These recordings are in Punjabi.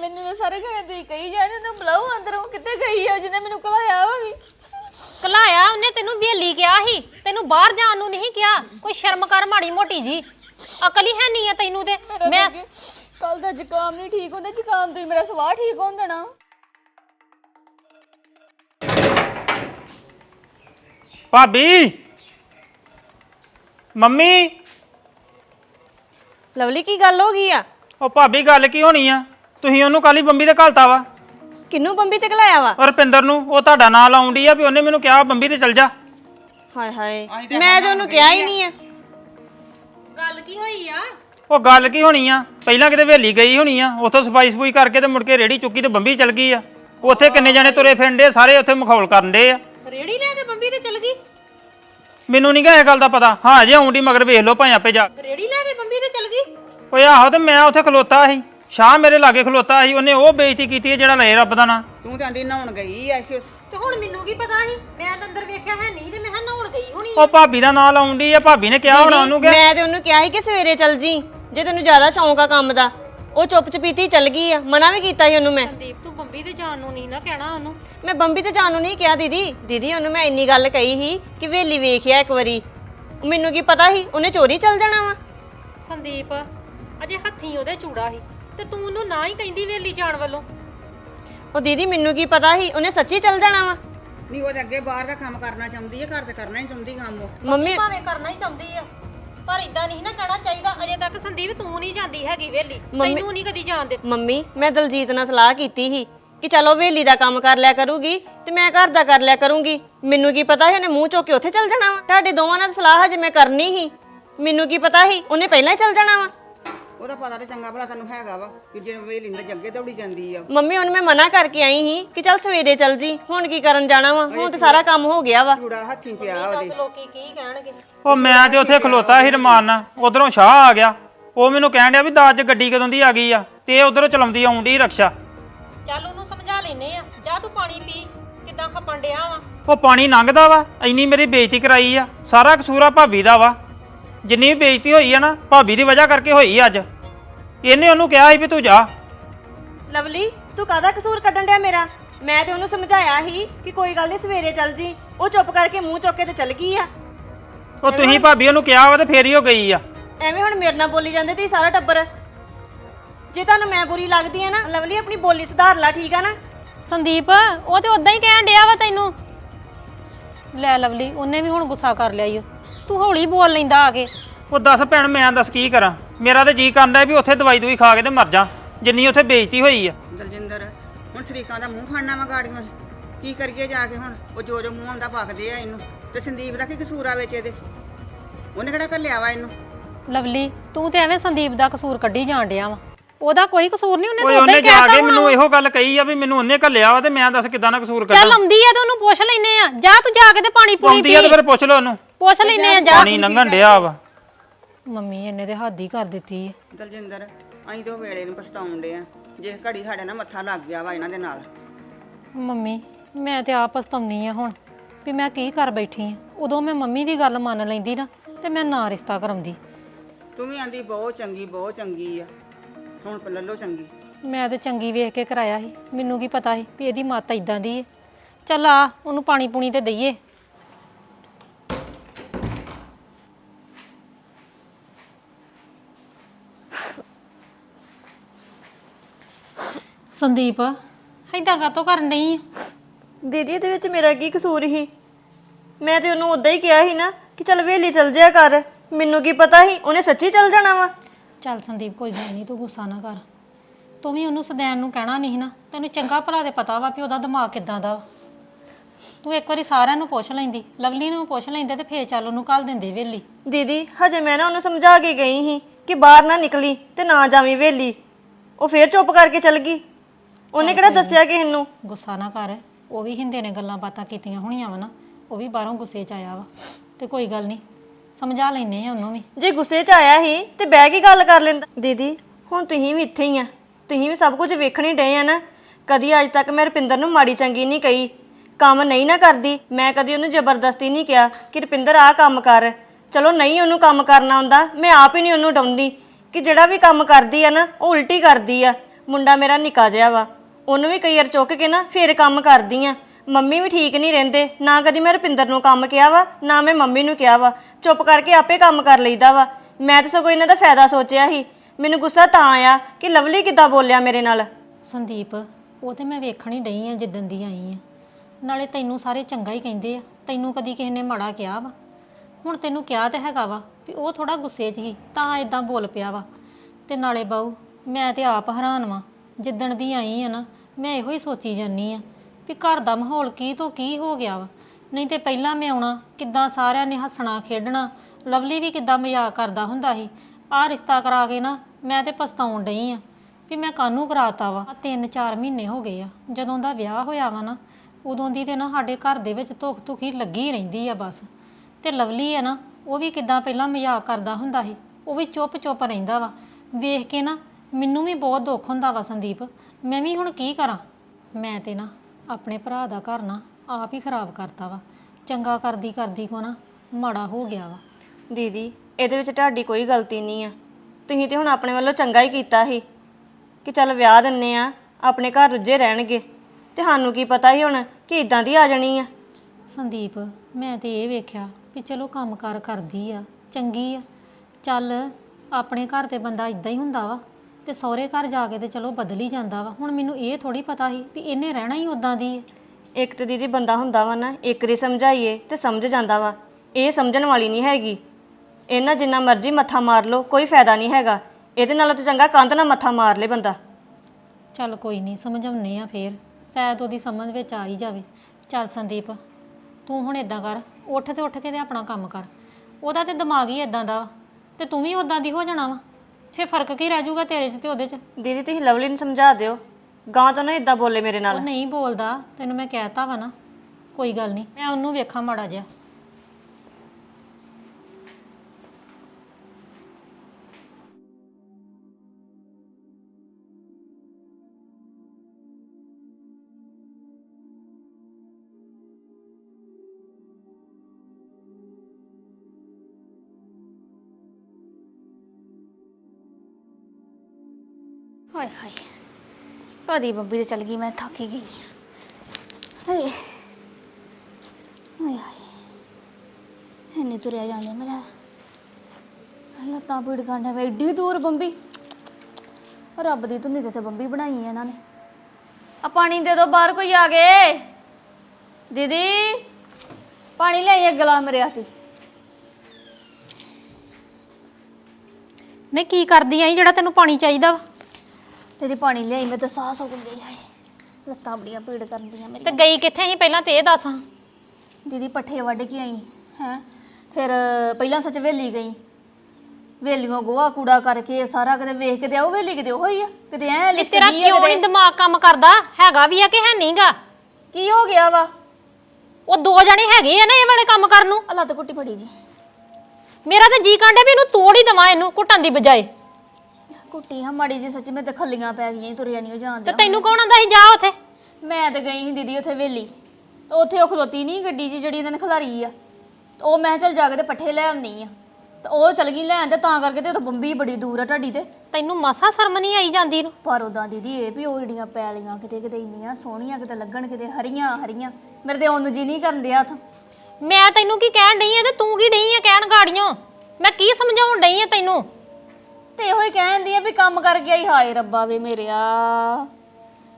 ਮੈਨੂੰ ਤਾਂ ਸਾਰੇ ਜਣੇ ਤੁਸੀਂ ਕਹੀ ਜਾਂਦੇ ਤੂੰ ਬੁਲਾਓ ਅੰਦਰੋਂ ਕਿੱਥੇ ਗਈ ਆ? ਜਿਹਨੇ ਮੈਨੂੰ ਕਲਾਇਆ ਵਾ ਵੀ। ਕਲਾਇਆ ਉਹਨੇ ਤੈਨੂੰ ਵੇਲੀ ਕਿਹਾ ਸੀ। ਤੈਨੂੰ ਬਾਹਰ ਜਾਣ ਨੂੰ ਨਹੀਂ ਕਿਹਾ। ਕੋਈ ਸ਼ਰਮ ਕਰ ਮਾੜੀ ਮੋਟੀ ਜੀ। ਅਕਲ ਹੀ ਹੈ ਨਹੀਂ ਆ ਤੈਨੂੰ ਤੇ। ਮੈਂ ਕੱਲ ਦਾ ਜ਼ੁਕਾਮ ਨਹੀਂ ਠੀਕ ਹੁੰਦਾ। ਜ਼ੁਕਾਮ ਤੋਂ ਹੀ ਮੇਰਾ ਸਵਾਹ ਠੀਕ ਹੋਣ ਦੇਣਾ। ਭਾਬੀ। ਮੰਮੀ। ਲਵਲੀ ਕੀ ਗੱਲ ਹੋ ਗਈ ਆ? ਉਹ ਭਾਬੀ ਗੱਲ ਕੀ ਹੋਣੀ ਆ? ਤੁਸੀਂ ਉਹਨੂੰ ਕਾਲੀ ਬੰਬੀ ਤੇ ਘਲਤਾ ਵਾ। ਕਿੰਨੂੰ ਬੰਬੀ ਤੇ ਘਲਾਇਆ ਵਾ? ਔਰ ਰੁਪਿੰਦਰ ਨੂੰ ਉਹ ਤੁਹਾਡਾ ਨਾਂ ਲਾਉਂਦੀ ਆ ਵੀ ਉਹਨੇ ਮੈਨੂੰ ਕਿਹਾ ਬੰਬੀ ਤੇ ਚਲ ਜਾ। ਹਾਏ ਹਾਏ ਮੈਂ ਤਾਂ ਉਹਨੂੰ ਕਿਹਾ ਹੀ ਨਹੀਂ ਆ। ਗੱਲ ਕੀ ਹੋਈ ਆ? ਉਹ ਗੱਲ ਕੀ ਹੋਣੀ ਆ? ਪਹਿਲਾਂ ਕਿਤੇ ਹਵੇਲੀ ਗਈ ਹੋਣੀ ਆ ਉੱਥੋਂ ਸਫ਼ਾਈ ਸਫੂਈ ਕਰਕੇ ਤੇ ਮੁੜ ਕੇ ਰੇੜੀ ਚੁੱਕੀ ਤੇ ਬੰਬੀ ਚਲ ਗਈ ਆ। ਉੱਥੇ ਕਿੰਨੇ ਜਣੇ ਤੁਰੇ ਫਿਰਦੇ ਸਾਰੇ ਉੱਥੇ ਮਖੌਲ ਕਰਨ ਦੇ ਆ। ਰੇੜੀ ਲੈ ਕੇ ਬੰਬੀ ਤੇ ਮੈਨੂੰ ਨਹੀਂ ਗਾ ਇਹ ਗੱਲ ਦਾ ਪਤਾ। ਹਾਂ ਜੇ ਆਉਂਦੀ ਮਗਰ ਵੇਖ ਲਓ ਭਾਵੇਂ ਆਪੇ ਜਾ ਰੇੜੀ ਲੈ ਕੇ ਬੰਬੀ ਤੇ ਚਲ ਗਈ? ਓਏ ਆਹੋ ਤੇ ਮੈਂ ਉੱਥੇ ਖਲੋਤਾ ਸੀ। ਸ਼ਾਹ ਮੇਰੇ ਲਾਗੇ ਖਲੋਤਾ ਸੀ ਉਹਨੇ ਉਹ ਬੇਇੱਜ਼ਤੀ ਕੀਤੀ ਹੈ ਜਿਹੜਾ ਲੈ ਰੱਬ ਦਾ ਨਾਂ। ਤੂੰ ਤਾਂ ਆਂਦੀ ਨਹਾਉਣ ਗਈ ਐ ਤੇ ਹੁਣ ਮੈਨੂੰ ਕੀ ਪਤਾ ਸੀ? ਮੈਂ ਤਾਂ ਅੰਦਰ ਵੇਖਿਆ ਹੈ ਨਹੀਂ ਤੇ ਮੈਂ ਕਿਹਾ ਨਹਾਉਣ ਗਈ ਹੋਣੀ ਉਹ ਭਾਬੀ ਦਾ ਨਾਂ ਲਾਉਂਦੀ ਆ ਭਾਬੀ ਨੇ ਕਿਹਾ ਹੋਣਾ ਉਹਨੂੰ ਕਿ ਮੈਂ ਤੇ ਉਹਨੂੰ ਕਿਹਾ ਸੀ ਕਿ ਸਵੇਰੇ ਚੱਲ ਜੀ ਜੇ ਤੈਨੂੰ ਜ਼ਿਆਦਾ ਸ਼ੌਂਕ ਆ ਕੰਮ ਦਾ। ਉਹ ਚੁੱਪ ਚਪੀਤੀ ਚੱਲ ਗਈ ਆ ਮਨਾ ਵੀ ਕੀਤਾ ਸੀ ਉਹਨੂੰ ਮੈਂ। ਸੰਦੀਪ ਤੂੰ ਬੰਬੀ ਤੇ ਜਾਣ ਨੂੰ ਨਹੀਂ ਨਾ ਕਹਿਣਾ ਉਹਨੂੰ। ਮੈਂ ਬੰਬੀ ਤੇ ਜਾਣ ਨੂੰ ਨਹੀਂ ਕਿਹਾ ਦੀਦੀ। ਦੀਦੀ ਉਹਨੂੰ ਮੈਂ ਇੰਨੀ ਗੱਲ ਕਹੀ ਸੀ ਕਿ ਵੇਲੀ ਵੇਖਿਆ ਇੱਕ ਵਾਰੀ। ਮੈਨੂੰ ਕੀ ਪਤਾ ਸੀ ਉਹਨੇ ਚੋਰੀ ਚੱਲ ਜਾਣਾ ਵਾ। ਸੰਦੀਪ ਅਜੇ ਹੱਥੀ ਉਹਦੇ ਚੂੜਾ ਸੀ ਤੇ ਤੂੰ ਉਹਨੂੰ ਨਾ ਹੀ ਕਹਿੰਦੀ ਵੇਲੀ ਜਾਣ ਵੱਲੋਂ। ਉਹ ਦੀਦੀ ਮੈਨੂੰ ਕੀ ਪਤਾ ਸੀ ਉਹਨੇ ਸੱਚੀ ਚੱਲ ਜਾਣਾ ਵਾ। ਨਹੀਂ ਉਹ ਤਾਂ ਅੱਗੇ ਬਾਹਰ ਦਾ ਕੰਮ ਕਰਨਾ ਚਾਹੁੰਦੀ ਐ ਘਰ ਤੇ ਕਰਨਾ ਹੀ ਚਾਹੁੰਦੀ ਕੰਮ ਉਹ। ਮੰਮੀ ਭਾਵੇਂ ਕਰਨਾ ਹੀ ਚਾਹੁੰਦੀ ਆ। ਪਰ ਇਦਾਂ ਨਹੀਂ ਨਾ ਕਹਿਣਾ ਚਾਹੀਦਾ ਅਜੇ ਤੱਕ ਸੰਦੀਪ ਤੂੰ ਨਹੀਂ ਜਾਂਦੀ ਹੈਗੀ ਵੇਲੀ ਮੰਮੀ- ਤੈਨੂੰ ਨਹੀਂ ਕਦੀ ਜਾਣ ਦਿੱਤੀ। ਮੰਮੀ ਮੈਂ ਦਲਜੀਤ ਨਾਲ ਸਲਾਹ ਕੀਤੀ ਸੀ ਕਿ ਚਲੋ ਵੇਲੀ ਦਾ ਕੰਮ ਕਰ ਲਿਆ ਕਰੂਗੀ ਤੇ ਮੈਂ ਘਰ ਦਾ ਕਰ ਲਿਆ ਕਰੂੰਗੀ। ਮੈਨੂੰ ਕੀ ਪਤਾ ਸੀ ਉਹਨੇ ਮੂੰਹ ਚੁੱਕ ਕੇ ਉੱਥੇ ਚੱਲ ਜਾਣਾ ਵਾ? ਤੁਹਾਡੇ ਦੋਵਾਂ ਨਾਲ ਸਲਾਹ ਹਜੇ ਮੈਂ ਕਰਨੀ ਸੀ। ਮੈਨੂੰ ਕੀ ਪਤਾ ਸੀ ਉਹਨੇ ਪਹਿਲਾਂ ਹੀ ਚੱਲ ਜਾਣਾ ਵਾ? ਉਹਦਾ ਪਤਾ ਤੇ ਚੰਗਾ ਭਲਾ ਤੈਨੂੰ ਹੈਗਾ ਵਾ ਕਿ ਜੇ ਵੇਲੀ ਨੂੰ ਜੱਗੇ ਦੌੜੀ ਜਾਂਦੀ ਆ। ਮੰਮੀ ਉਹਨੂੰ ਮੈਂ ਮਨਾ ਕਰਕੇ ਆਈ ਸੀ ਕਿ ਚੱਲ ਸਵੇਰੇ ਚੱਲ ਜੀ ਹੁਣ ਕੀ ਕਰਨ ਜਾਣਾ ਵਾ? ਹੁਣ ਤੇ ਸਾਰਾ ਕੰਮ ਹੋ ਗਿਆ ਵਾ। ਚੂੜਾ ਹੱਥੀ ਪਿਆ ਉਹਦੇ। ਲੋਕੀ ਕੀ ਕਹਿਣਗੇ? ਉਹ ਮੈਂ ਤੇ ਉੱਥੇ ਖਲੋਤਾ ਸੀ ਰਮਾਨ ਨਾਲ ਉਧਰੋਂ ਸ਼ਾਹ ਆ ਗਿਆ। ਉਹ ਮੈਨੂੰ ਕਹਿਣ ਡਿਆ ਵੀ ਦਾਜ 'ਚ ਗੱਡੀ ਕਦੋਂ ਦੀ ਆ ਗਈ ਆ ਤੇ ਇਹ ਉਧਰੋਂ ਚਲਾਉਂਦੀ ਆਉਂਦੀ ਰਕਸ਼ਾ। ਚੱਲ ਉਹਨੂੰ ਸਮਝਾ ਲੈਨੇ ਆ। ਜਾ ਤੂੰ ਪਾਣੀ ਪੀ ਕਿਦਾਂ ਖਪਣ ਡਿਆ ਵਾ? ਉਹ ਪਾਣੀ ਲੰਘਦਾ ਵਾ ਇੰਨੀ ਮੇਰੀ ਬੇਇੱਜ਼ਤੀ ਕਰਾਈ ਆ ਸਾਰਾ ਕਸੂਰ ਆ ਭਾਬੀ ਦਾ ਵਾ। ਜਿੰਨੀ ਵੀ ਬੇਇੱਜ਼ਤੀ ਹੋਈ ਆ ਨਾ ਭਾਬੀ ਦੀ ਵਜ੍ਹਾ ਕਰਕੇ ਹੋਈ ਅੱਜ। ਇਹਨੇ ਉਹਨੂੰ ਕਿਹਾ ਸੀ ਵੀ ਤੂੰ ਜਾ। ਲਵਲੀ ਤੂੰ ਕਾਹਦਾ ਕਸੂਰ ਕੱਢਣ ਡਿਆ ਮੇਰਾ? ਮੈਂ ਤੇ ਉਹਨੂੰ ਸਮਝਾਇਆ ਸੀ ਕਿ ਕੋਈ ਗੱਲ ਨਹੀਂ ਸਵੇਰੇ ਚੱਲ ਜੀ। ਉਹ ਚੁੱਪ ਕਰਕੇ ਮੂੰਹ ਚੁੱਕ ਕੇ ਤੇ ਚੱਲ ਗਈ ਆ। ਉਹ ਤੁਸੀਂ ਭਾਬੀ ਉਹਨੂੰ ਕਿਹਾ ਵਾ ਤੇ ਫੇਰ ਹੀ ਉਹ ਗਈ ਆ। ਐਵੇਂ ਹੁਣ ਮੇਰੇ ਨਾਲ ਬੋਲੀ ਜਾਂਦੇ ਤੇ ਸਾਰਾ ਟੱਬਰ। ਜੇ ਤੁਹਾਨੂੰ ਮੈਂ ਬੁਰੀ ਲੱਗਦੀ ਆ ਨਾ ਲਵਲੀ ਆਪਣੀ ਬੋਲੀ ਸੁਧਾਰ ਲੈ ਠੀਕ ਆ ਨਾ? ਸੰਦੀਪ ਉਹ ਤੇ ਉਦਾਂ ਹੀ ਕਹਿਣ ਡਿਆ ਵਾ ਤੈਨੂੰ। ਲੈ ਲਵਲੀ ਉਹਨੇ ਵੀ ਹੁਣ ਗੁੱਸਾ ਕਰ ਲਿਆ ਈ ਓ। ਤੂੰ ਹੌਲੀ ਬੋਲ ਲੈਂਦਾ ਆ ਕੇ। ਉਹ ਦੱਸ ਭੈਣ ਮੈਂ ਦੱਸ ਕੀ ਕਰਾਂ? ਮੇਰਾ ਤੇ ਜੀ ਕਰਦਾ ਵੀ ਉੱਥੇ ਦਵਾਈ ਦੂਈ ਖਾ ਕੇ ਤੇ ਮਰ ਜਾ। ਜਿੰਨੀ ਉੱਥੇ ਬੇਇੱਜ਼ਤੀ ਹੋਈ ਆ। ਦਲਜਿੰਦਰ ਹੁਣ ਸ਼ਰੀਕਾਂ ਦਾ ਮੂੰਹ ਫੜਨਾ ਵਾ ਗਾੜੀਆਂ। ਕੀ ਕਰੀਏ ਜਾ ਕੇ ਹੁਣ? ਉਹ ਜੋ ਜੋ ਮੂੰਹ ਆਉਂਦਾ ਪੱਕਦੇ ਆ ਇਹਨੂੰ। ਤੇ ਸੰਦੀਪ ਦਾ ਕੀ ਕਸੂਰ ਆ ਵਿੱਚ ਇਹਦੇ? ਉਹਨੇ ਕਿਹੜਾ ਘੱਲਿਆ ਵਾ ਇਹਨੂੰ? ਲਵਲੀ ਤੂੰ ਤੇ ਐਵੇਂ ਸੰਦੀਪ ਦਾ ਕਸੂਰ ਕੱਢੀ ਜਾਣ ਡਿਆ ਵਾ। ਉਹਦਾ ਕੋਈ ਕਸੂਰ ਨਹੀਂ ਉਹਨੇ ਓਏ ਤਾਂ ਉਹਨੇ ਜਾ ਕੇ ਮੈਨੂੰ ਇਹੋ ਗੱਲ ਕਹੀ ਆ ਵੀ ਮੈਨੂੰ ਉਹਨੇ ਘੱਲਿਆ ਵਾ ਤੇ ਮੈਂ ਦੱਸ ਕਿਦਾਂ ਨਾ ਕਸੂਰ ਚੱਲ ਆਉਂਦੀ ਆ ਤੇ ਉਹਨੂੰ ਪੁੱਛ ਲੈਨੇ ਆ। ਜਾ ਤੂੰ ਜਾ ਕੇ ਤੇ ਪਾਣੀ ਪੂਣੀ ਆਉਂਦੀ ਆ ਤੇ ਪੀ। ਫਿਰ ਪੁੱਛ ਲਓ ਉਹਨੂੰ। ਪੁੱਛ ਲੈਨੇ ਆ ਜਾ ਪਾਣੀ ਲੰਘਣ ਡਿਆ ਵਾ। ਮੰਮੀ ਇਹਨੇ ਤੇ ਹੱਦ ਹੀ ਕਰ ਦਿੱਤੀ ਹੈ ਦਲਜਿੰਦਰ ਅਸੀਂ ਤਾਂ ਉਹ ਵੇਲੇ ਨੂੰ ਪਛਤਾਉਣ ਡੇ ਆ। ਜੇ ਘੜੀ ਸਾਡੇ ਨਾਲ ਮੱਥਾ ਲੱਗ ਗਿਆ ਵਾ ਇਹਨਾਂ ਦੇ ਨਾਲ। ਮੰਮੀ ਮੈਂ ਤੇ ਆਪ ਪਛਤਾਉਣੀ ਆ ਹੁਣ ਵੀ ਮੈਂ ਕੀ ਕਰ ਬੈਠੀ ਆ। ਉਦੋਂ ਮੈਂ ਮੰਮੀ ਦੀ ਗੱਲ ਮੰਨ ਲੈਂਦੀ ਨਾ ਤੇ ਮੈਂ ਨਾ ਰਿਸ਼ਤਾ ਕਰਾਉਂਦੀ। ਤੂੰ ਵੀ ਆਂਦੀ ਬਹੁਤ ਚੰਗੀ ਬਹੁਤ ਚੰਗੀ ਆ। ਹੁਣ ਪ- ਲੱਲੋ ਚੰਗੀ। ਮੈਂ ਤੇ ਚੰਗੀ ਵੇਖ ਕੇ ਕਰਾਇਆ ਸੀ। ਮੈਨੂੰ ਕੀ ਪਤਾ ਸੀ ਵੀ ਇਹਦੀ ਮੱਤ ਇਦਾਂ ਦੀ ਹੈ ਚੱਲ ਆ ਉਹਨੂੰ ਪਾਣੀ ਪੂਣੀ ਤੇ ਦਈਏ। ਸੰਦੀਪ ਏਦਾਂ ਕਾਤੋਂ ਕਰਨ ਆ? ਦੀਦੀ ਇਹਦੇ ਵਿੱਚ ਮੇਰਾ ਕੀ ਕਸੂਰ ਸੀ? ਮੈਂ ਤੇ ਉਹਨੂੰ ਉਦਾਂ ਹੀ ਕਿਹਾ ਸੀ ਨਾ ਕਿ ਚੱਲ ਵੇਲੀ ਚੱਲ ਜਿਆ ਕਰ। ਮੈਨੂੰ ਕੀ ਪਤਾ ਸੀ ਉਹਨੇ ਸੱਚੀ ਚੱਲ ਜਾਣਾ ਵਾ? ਚੱਲ ਸੰਦੀਪ ਕੋਈ ਗੱਲ ਨਹੀਂ ਤੂੰ ਗੁੱਸਾ ਨਾ ਕਰ। ਤੂੰ ਵੀ ਉਹਨੂੰ ਸਦੈਨ ਨੂੰ ਕਹਿਣਾ ਨਹੀਂ ਨਾ ਤੈਨੂੰ ਚੰਗਾ ਭਲਾ ਤੇ ਪਤਾ ਵਾ ਵੀ ਉਹਦਾ ਦਿਮਾਗ ਕਿੱਦਾਂ ਦਾ ਵਾ। ਤੂੰ ਇੱਕ ਵਾਰੀ ਸਾਰਿਆਂ ਨੂੰ ਪੁੱਛ ਲੈਂਦੀ ਲਵਲੀ ਨੂੰ ਪੁੱਛ ਲੈਂਦੇ ਤੇ ਫੇਰ ਚੱਲ ਉਹਨੂੰ ਕੱਲ ਦਿੰਦੇ ਵੇਲੀ। ਦੀਦੀ ਹਜੇ ਮੈਂ ਨਾ ਉਹਨੂੰ ਸਮਝਾ ਕੇ ਗਈ ਸੀ ਕਿ ਬਾਹਰ ਨਾ ਨਿਕਲੀ ਤੇ ਨਾ ਜਾਵੀਂ ਵੇਲੀ। ਉਹ ਫੇਰ ਚੁੱਪ ਕਰਕੇ ਚੱਲ ਗਈ। ਉਹਨੇ ਕਿਹੜਾ ਦੱਸਿਆ ਕਿਸੇ ਨੂੰ? ਗੁੱਸਾ ਨਾ ਕਰ ਉਹ ਵੀ ਹਿੰਦੇ ਨੇ ਗੱਲਾਂ ਬਾਤਾਂ ਕੀਤੀਆਂ ਹੋਣੀਆਂ ਵਾ ਨਾ ਉਹ ਵੀ ਬਾਹਰੋਂ ਗੁੱਸੇ 'ਚ ਆਇਆ ਵਾ। ਤੇ ਕੋਈ ਗੱਲ ਨਹੀਂ ਸਮਝਾ ਲੈਨੇ ਆ ਉਹਨੂੰ ਵੀ। ਜੇ ਗੁੱਸੇ 'ਚ ਆਇਆ ਸੀ ਤੇ ਬਹਿ ਕੇ ਗੱਲ ਕਰ ਲੈਂਦਾ। ਦੀਦੀ, ਹੁਣ ਤੁਸੀਂ ਵੀ ਇੱਥੇ ਹੀ ਆ। ਤੁਸੀਂ ਵੀ ਸਭ ਕੁਝ ਵੇਖਣ ਹੀ ਡਏ ਆ ਨਾ। ਕਦੀ ਅੱਜ ਤੱਕ ਮੈਂ ਰੁਪਿੰਦਰ ਨੂੰ ਮਾੜੀ ਚੰਗੀ ਨਹੀਂ ਕਹੀ। ਕੰਮ ਨਹੀਂ ਨਾ ਕਰਦੀ। ਮੈਂ ਕਦੀ ਉਹਨੂੰ ਜ਼ਬਰਦਸਤੀ ਨਹੀਂ ਕਿਹਾ ਕਿ ਰੁਪਿੰਦਰ ਆਹ ਕੰਮ ਕਰ। ਚਲੋ ਨਹੀਂ ਉਹਨੂੰ ਕੰਮ ਕਰਨਾ ਆਉਂਦਾ, ਮੈਂ ਆਪ ਹੀ ਨਹੀਂ ਉਹਨੂੰ ਡਾਉਂਦੀ ਕਿ ਜਿਹੜਾ ਵੀ ਕੰਮ ਕਰਦੀ ਆ ਨਾ, ਉਹ ਉਲਟੀ ਕਰਦੀ ਆ। ਮੁੰਡਾ ਮੇਰਾ ਨਿੱਕਾ ਜਿਹਾ ਵਾ। ਉਹਨੂੰ ਵੀ ਕਈ ਵਾਰ ਚੁੱਕ ਕੇ ਨਾ ਫੇਰ ਕੰਮ ਕਰਦੀ ਆ। ਮੰਮੀ ਵੀ ਠੀਕ ਨਹੀਂ ਰਹਿੰਦੇ, ਨਾ ਕਦੀ ਮੈਂ ਰੁਪਿੰਦਰ ਨੂੰ ਕੰਮ ਕਿਹਾ ਵਾ, ਨਾ ਮੈਂ ਮੰਮੀ ਨੂੰ ਕਿਹਾ ਵਾ। ਚੁੱਪ ਕਰਕੇ ਆਪੇ ਕੰਮ ਕਰ ਲਈਦਾ ਵਾ। ਮੈਂ ਤਾਂ ਸਗੋਂ ਇਹਨਾਂ ਦਾ ਫਾਇਦਾ ਸੋਚਿਆ ਸੀ। ਮੈਨੂੰ ਗੁੱਸਾ ਤਾਂ ਆਇਆ ਕਿ ਲਵਲੀ ਕਿੱਦਾਂ ਬੋਲਿਆ ਮੇਰੇ ਨਾਲ। ਸੰਦੀਪ, ਉਹ ਤੇ ਮੈਂ ਵੇਖਣ ਹੀ ਡਈ ਆ ਜਿੱਦਣ ਦੀ ਆਈ ਆ। ਨਾਲੇ ਤੈਨੂੰ ਸਾਰੇ ਚੰਗਾ ਹੀ ਕਹਿੰਦੇ ਆ। ਤੈਨੂੰ ਕਦੀ ਕਿਸੇ ਨੇ ਮਾੜਾ ਕਿਹਾ ਵਾ। ਹੁਣ ਤੈਨੂੰ ਕਿਹਾ ਤੇ ਹੈਗਾ ਵਾ ਵੀ ਉਹ ਥੋੜਾ ਗੁੱਸੇ 'ਚ ਹੀ ਤਾਂ ਇਦਾਂ ਬੋਲ ਪਿਆ ਵਾ। ਤੇ ਨਾਲੇ ਬਾਊ, ਮੈਂ ਤੇ ਆਪ ਹੈਰਾਨ ਵਾਂ। ਜਿੱਦਣ ਦੀ ਆਈ ਆ ਨਾ, ਮੈਂ ਇਹੋ ਹੀ ਸੋਚੀ ਜਾਨੀ ਆ। ਵੀ ਘਰ ਦਾ ਮਾਹੌਲ ਕੀ ਤੋਂ ਕੀ ਹੋ ਗਿਆ ਵਾ। ਨਹੀਂ ਤੇ ਪਹਿਲਾਂ ਮੈਂ ਆਉਣਾ, ਕਿੱਦਾਂ ਸਾਰਿਆਂ ਨੇ ਹੱਸਣਾ, ਖੇਡਣਾ, ਲਵਲੀ ਵੀ ਕਿੱਦਾਂ ਮਜ਼ਾਕ ਕਰਦਾ ਹੁੰਦਾ ਸੀ। ਆਹ ਰਿਸ਼ਤਾ ਕਰਾ ਕੇ ਨਾ ਮੈਂ ਤੇ ਪਛਤਾਉਣ ਡਈ ਆ ਵੀ ਮੈਂ ਕਾਨੂੰ ਕਰਾਤਾ ਵਾ। ਆਹ ਤਿੰਨ ਚਾਰ ਮਹੀਨੇ ਹੋ ਗਏ ਆ, ਜਦੋਂ ਦਾ ਵਿਆਹ ਹੋਇਆ ਵਾ ਨਾ, ਉਦੋਂ ਦੀ ਤੇ ਨਾ ਸਾਡੇ ਘਰ ਦੇ ਵਿੱਚ ਧੁੱਖ ਧੁਖੀ ਲੱਗੀ ਰਹਿੰਦੀ ਆ ਬਸ। ਤੇ ਲਵਲੀ ਆ ਨਾ, ਉਹ ਵੀ ਕਿਦਾਂ ਪਹਿਲਾਂ ਮਜ਼ਾਕ ਕਰਦਾ ਹੁੰਦਾ ਸੀ, ਉਹ ਵੀ ਚੁੱਪ ਚੁੱਪ ਰਹਿੰਦਾ ਵਾ। ਵੇਖ ਕੇ ਨਾ ਮੈਨੂੰ ਵੀ ਬਹੁਤ ਦੁੱਖ ਹੁੰਦਾ ਵਾ ਸੰਦੀਪ, ਮੈਂ ਵੀ ਹੁਣ ਕੀ ਕਰਾਂ? ਮੈਂ ਤੇ ਨਾ ਆਪਣੇ ਭਰਾ ਦਾ ਘਰ ਨਾ ਆਪ ਹੀ ਖਰਾਬ ਕਰਤਾ ਵਾ। ਚੰਗਾ ਕਰਦੀ ਕਰਦੀ ਕੋ ਨਾ ਮਾੜਾ ਹੋ ਗਿਆ ਵਾ। ਦੀਦੀ ਇਹਦੇ ਵਿੱਚ ਤੁਹਾਡੀ ਕੋਈ ਗਲਤੀ ਨਹੀਂ ਆ। ਤੁਸੀਂ ਤੇ ਹੁਣ ਆਪਣੇ ਵੱਲੋਂ ਚੰਗਾ ਹੀ ਕੀਤਾ ਸੀ ਕਿ ਚੱਲ ਵਿਆਹ ਦਿੰਨੇ ਆ ਆਪਣੇ ਘਰ ਰੁੱਝੇ ਰਹਿਣਗੇ। ਤੇ ਸਾਨੂੰ ਕੀ ਪਤਾ ਸੀ ਹੁਣ ਕਿ ਇਦਾਂ ਦੀ ਆ ਜਾਣੀ ਆ। ਸੰਦੀਪ ਮੈਂ ਤੇ ਇਹ ਵੇਖਿਆ ਵੀ ਚਲੋ ਕੰਮਕਾਰ ਕਰਦੀ ਆ ਚੰਗੀ ਆ। ਚੱਲ ਆਪਣੇ ਘਰ ਤੇ ਬੰਦਾ ਇਦਾਂ ਹੀ ਹੁੰਦਾ ਵਾ। ਤੇ ਸਹੁਰੇ ਘਰ ਜਾ ਕੇ ਤੇ ਚਲੋ ਬਦਲ ਹੀ ਜਾਂਦਾ ਵਾ। ਹੁਣ ਮੈਨੂੰ ਇਹ ਥੋੜੀ ਪਤਾ ਸੀ ਵੀ ਇਹਨੇ ਰਹਿਣਾ ਹੀ ਉਦਾਂ ਦੀ ਹੈ। ਇੱਕ ਤੇ ਦੀਦੀ ਬੰਦਾ ਹੁੰਦਾ ਵਾ ਨਾ ਇੱਕ ਰੀ ਸਮਝਾਈਏ ਤੇ ਸਮਝ ਜਾਂਦਾ ਵਾ। ਇਹ ਸਮਝਣ ਵਾਲੀ ਨਹੀਂ ਹੈਗੀ। ਇਹਨਾਂ ਜਿੰਨਾ ਮਰਜ਼ੀ ਮੱਥਾ ਮਾਰ ਲਓ ਕੋਈ ਫਾਇਦਾ ਨਹੀਂ ਹੈਗਾ। ਇਹਦੇ ਨਾਲੋਂ ਤਾਂ ਚੰਗਾ ਕੰਧ ਨਾਲ ਮੱਥਾ ਮਾਰ ਲੇ ਬੰਦਾ। ਚੱਲ ਕੋਈ ਨਹੀਂ ਸਮਝਾਉਨੇ ਆ ਫੇਰ। ਸ਼ਾਇਦ ਉਹਦੀ ਸਮਝ ਵਿੱਚ ਆ ਹੀ ਜਾਵੇ। ਚੱਲ ਸੰਦੀਪ ਤੂੰ ਹੁਣ ਇਦਾਂ ਕਰ। ਉੱਠ ਤੇ ਉੱਠ ਕੇ ਤੇ ਆਪਣਾ ਕੰਮ ਕਰ। ਉਹਦਾ ਤੇ ਦਿਮਾਗ ਹੀ ਇਦਾਂ ਦਾ ਵਾ। ਤੇ ਤੂੰ ਵੀ ਉਦਾਂ ਦੀ ਹੋ ਜਾਣਾ ਵਾ। ਫੇਰ ਫ਼ਰਕ ਕੀ ਰਹਿ ਜਾਊਗਾ ਤੇਰੇ 'ਚ ਤੇ ਉਹਦੇ 'ਚ? ਦੀਦੀ ਤੁਸੀਂ ਲਵਲੀ ਨੂੰ ਸਮਝਾ ਦਿਓ। ਗਾਂ ਤੋਂ ਨਾ ਇਦਾਂ ਬੋਲੇ ਮੇਰੇ ਨਾਲ। ਉਹ ਨਹੀਂ ਬੋਲਦਾ ਤੈਨੂੰ ਮੈਂ ਕਹਿਤਾ ਵਾ ਨਾ ਕੋਈ ਗੱਲ ਨਹੀਂ। ਮੈਂ ਉਹਨੂੰ ਵੇਖਾਂ ਮਾੜਾ ਜਿਹਾ। ਹਾਏ ਹਾਏ। ਕਦੀ ਬੰਬੀ ਤੇ ਚਲ ਗਈ, ਮੈਂ ਥੱਕ ਹੀ ਗਈ। ਹਾਏ। ਹਾਏ ਹਾਏ। ਇੰਨੀ ਤੁਰਿਆ ਜਾਂਦੇ ਮੇਰਾ। ਲੱਤਾਂ ਪੀੜ ਕਰਨੇ ਵੇ ਏਡੀ ਦੂਰ ਬੰਬੀ। ਰੱਬ ਦੀ ਧੁੰਨੀ ਤੇ ਬੰਬੀ ਬਣਾਈ ਹੈ ਇਹਨਾਂ ਨੇ। ਆ ਪਾਣੀ ਦੇ ਦੋ, ਬਾਹਰ ਕੋਈ ਆ ਗਏ। ਦੀਦੀ, ਪਾਣੀ ਲੈ ਆਈ ਗਲਾ ਮੇਰੇ ਹੱਥੀ। ਨਹੀਂ, ਕੀ ਕਰਦੀ ਆਂ ਜਿਹੜਾ ਤੈਨੂੰ ਪਾਣੀ ਚਾਹੀਦਾ ਵਾ? ਤੇਰੀ ਪਾਣੀ ਲਿਆਈ ਮੈਂ ਤਾਂ ਸਾਹ ਸੁੱਕ ਗਈ ਹੈ ਲੱਤਾਂ ਬੜੀਆਂ ਪੀੜ ਕਰਦੀਆਂ ਮੇਰੀ ਤੇ ਗਈ ਕਿੱਥੇ ਸੀ? ਪਹਿਲਾਂ ਤੇ ਇਹ ਦੱਸ। ਹਾਂ ਦੀਦੀ ਪੱਠੇ ਵੱਢ ਕੇ ਆਈ ਹੈ। ਫਿਰ ਪਹਿਲਾਂ ਸੱਚ ਵੇਲੀ ਗਈ। ਵੇਲੀਆਂ ਗੋਹਾ ਕੂੜਾ ਕਰਕੇ ਸਾਰਾ ਕਿਤੇ ਵੇਖ ਕੇ ਤੇ ਵੇਲੀ ਕਿਤੇ ਹੋਈ ਆ? ਕਿਤੇ ਐ ਲਿਸ਼ਕ ਤੇਰਾ ਗਈ ਆ ਕਿਉਂ ਨਹੀਂ ਕਿਤੇ ਦਿਮਾਗ ਕੰਮ ਕਰਦਾ? ਹੈਗਾ ਵੀ ਆ ਕਿ ਹੈ ਨਹੀਂਗਾ ਕੀ ਹੋ ਗਿਆ ਵਾ? ਉਹ ਦੋ ਜਣੇ ਹੈਗੇ ਆ ਨਾ ਇਹ ਵਾਲੇ ਕੰਮ ਕਰਨ ਨੂੰ। ਅੱਲਾ ਤਾਂ ਕੁੱਟੀ ਫੜੀ ਜੀ। ਮੇਰਾ ਤਾਂ ਜੀ ਕਾਂਡੇ ਵੀ ਇਹਨੂੰ ਤੋੜ ਹੀ ਦਵਾਂ ਇਹਨੂੰ ਕੁੱਟਣ ਦੀ ਬਜਾਏ। ਕੁੱਟੀ ਹਾਂ ਮਾੜੀ ਜੀ ਸੱਚੀ ਮੈਂ ਤੇ ਖੱਲੀਆਂ ਪੈ ਗਈਆਂ ਤੁਰਿਆ ਨਹੀਂ ਤੇ ਜਾਂਦੇ ਤੈਨੂੰ ਕੌਣ ਆਂਦਾ ਸੀ ਜਾ ਉੱਥੇ? ਮੈਂ ਤੇ ਗਈ ਸੀ ਦੀਦੀ ਉੱਥੇ ਵੇਲੀ। ਤੇ ਉੱਥੇ ਉਹ ਖਲੋਤੀ ਨਹੀਂ ਗੱਡੀ ਜੀ ਜਿਹੜੀ ਇਹਨਾਂ ਨੇ ਖਲਾਰੀ ਆ। ਤੇ ਉਹ ਮੈਂ ਚੱਲ ਜਾ ਕੇ ਤੇ ਪੱਠੇ ਲੈ ਆਉਂਦੀ ਆ। ਤੇ ਉਹ ਚਲ ਗਈ ਲੈਣ ਤੇ ਤਾਂ ਕਰਕੇ ਤੇ ਉਹ ਬੰਬੀ ਬੜੀ ਦੂਰ ਆ ਤੁਹਾਡੀ ਤੇ। ਤੈਨੂੰ ਮਸਾ ਸ਼ਰਮ ਨਹੀਂ ਆਈ ਜਾਂਦੀ ਨੂੰ? ਪਰ ਉਦਾਂ ਦੀਦੀ ਇਹ ਵੀ ਉਹ ਜਿਹੜੀਆਂ ਪੈਲੀਆਂ ਕਿਤੇ ਕਿਤੇ ਇੰਨੀਆਂ ਸੋਹਣੀਆਂ ਕਿਤੇ ਲੱਗਣ ਕਿਤੇ ਹਰੀਆਂ ਹਰੀਆਂ। ਮੇਰੇ ਤੇ ਉਹਨੂੰ ਜੀ ਨਹੀਂ ਕਰਨ ਦਿਆ ਤਾਂ ਮੈਂ ਤੈਨੂੰ ਕੀ ਕਹਿਣ ਡਈ ਆ ਤੇ ਤੂੰ ਕੀ ਡਈ ਆ ਕਹਿਣ ਗਾੜੀਆਂ? ਮੈਂ ਕੀ ਸਮਝਾਉਣ ਡਈ ਆ ਤੈਨੂੰ? ਤੇ ਇਹੋ ਹੀ ਕਹਿੰਦੀ ਆ ਵੀ ਕੰਮ ਕਰਕੇ ਆਈ, ਹਾਏ ਰੱਬਾ ਵੇ ਮੇਰਿਆ।